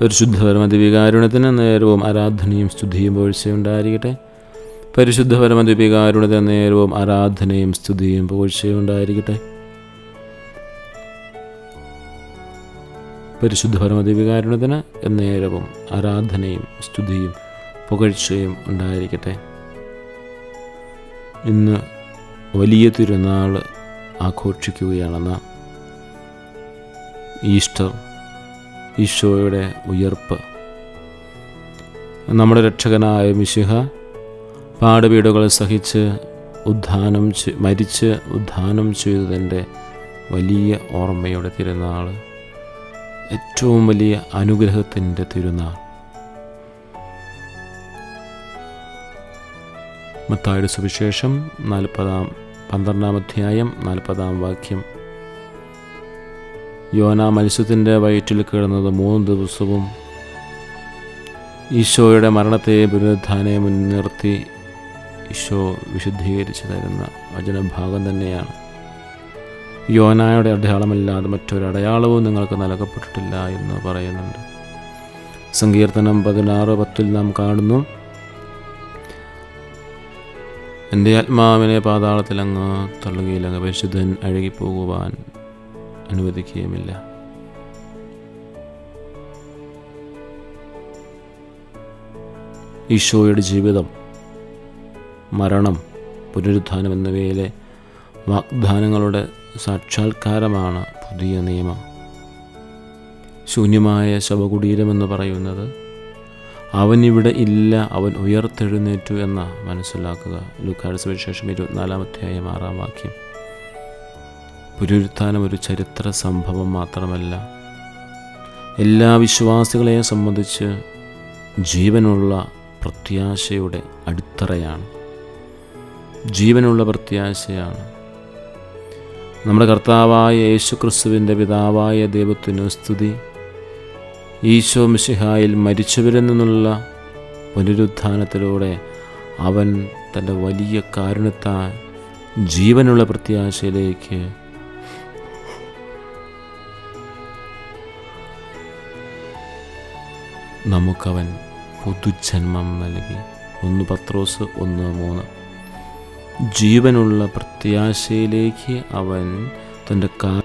പരിശുദ്ധ പരമദിവികാരുണത്തിന് നേരവും ആരാധനയും സ്തുതിയും പോഴ്ചയുണ്ടായിരിക്കട്ടെ. പരിശുദ്ധ പരമദിവികാരുണത്തിന് നേരവും ആരാധനയും സ്തുതിയും പോഴ്ചയുണ്ടായിരിക്കട്ടെ. പരിശുദ്ധ പരമദിവികാരുണത്തിന് നേരവും ആരാധനയും സ്തുതിയും പുകഴ്ചയും ഉണ്ടായിരിക്കട്ടെ. ഇന്ന് വലിയ തിരുനാൾ ആഘോഷിക്കുകയാണ് ഈസ്റ്റർ ഈശോയുടെ ഉയർപ്പ്. നമ്മുടെ രക്ഷകനായ മിശിഹ പാടുപീടുകൾ സഹിച്ച് ഉദ്ധാനം മരിച്ച് ഉദ്ധാനം ചെയ്തതിന്റെ വലിയ ഓർമ്മയുടെ തിരുനാൾ ഏറ്റവും വലിയ അനുഗ്രഹത്തിന്റെ തിരുനാൾ. മത്തായുടെ സുവിശേഷം നാൽപ്പതാം പന്ത്രണ്ടാം അധ്യായം നാൽപ്പതാം വാക്യം യോന മത്സ്യത്തിന്റെ വയറ്റിൽ കിടന്നത് മൂന്ന് ദിവസവും ഈശോയുടെ മരണത്തെ പുനരുദ്ധാനെ മുൻനിർത്തി ഈശോ വിശുദ്ധീകരിച്ചു തരുന്ന വചനഭാഗം തന്നെയാണ്. യോനായുടെ അടയാളമല്ലാതെ മറ്റൊരു അടയാളവും നിങ്ങൾക്ക് നൽകപ്പെട്ടിട്ടില്ല എന്ന് പറയുന്നുണ്ട്. സങ്കീർത്തനം പതിനാറ് പത്തിൽ നാം കാണുന്നു എന്റെ ആത്മാവിനെ പാതാളത്തിൽ അങ്ങ് തള്ളുകയില്ല പരിശുദ്ധൻ അഴുകിപ്പോകുവാൻ അനുവദിക്കുകയുമില്ല. ഈശോയുടെ ജീവിതം മരണം പുനരുദ്ധാനം എന്നിവയിലെ വാഗ്ദാനങ്ങളുടെ സാക്ഷാത്കാരമാണ് പുതിയ നിയമം. ശൂന്യമായ ശവകുടീരമെന്ന് പറയുന്നത് അവൻ ഇവിടെ ഇല്ല അവൻ ഉയർത്തെഴുന്നേറ്റു എന്ന മനസ്സിലാക്കുക. ലുക്കാട് സുവിശേഷം ഇരുപത്തിനാലാം അധ്യായം ആറാം വാക്യം. പുനരുത്ഥാനം ഒരു ചരിത്ര സംഭവം മാത്രമല്ല. എല്ലാ വിശ്വാസികളെയും സംബന്ധിച്ച് ജീവനുള്ള പ്രത്യാശയുടെ അടിത്തറയാണ്. ജീവനുള്ള പ്രത്യാശയാണ്. നമ്മുടെ കർത്താവായ യേശു ക്രിസ്തുവിന്റെ പിതാവായ ദൈവത്തിന് സ്തുതി. ഈശോ മിശിഹായിൽ മരിച്ചവരിൽ നിന്നുള്ള പുനരുത്ഥാനത്തിലൂടെ അവൻ തന്റെ വലിയ കാരുണ്യത്താൽ ജീവനുള്ള പ്രത്യാശയിലേക്ക് നമുക്കവൻ പുതുജന്മം നൽകി. ഒന്ന് പത്രോസ് ഒന്ന് മൂന്ന്. ജീവനുള്ള പ്രത്യാശയിലേക്ക് അവൻ തന്റെ കാ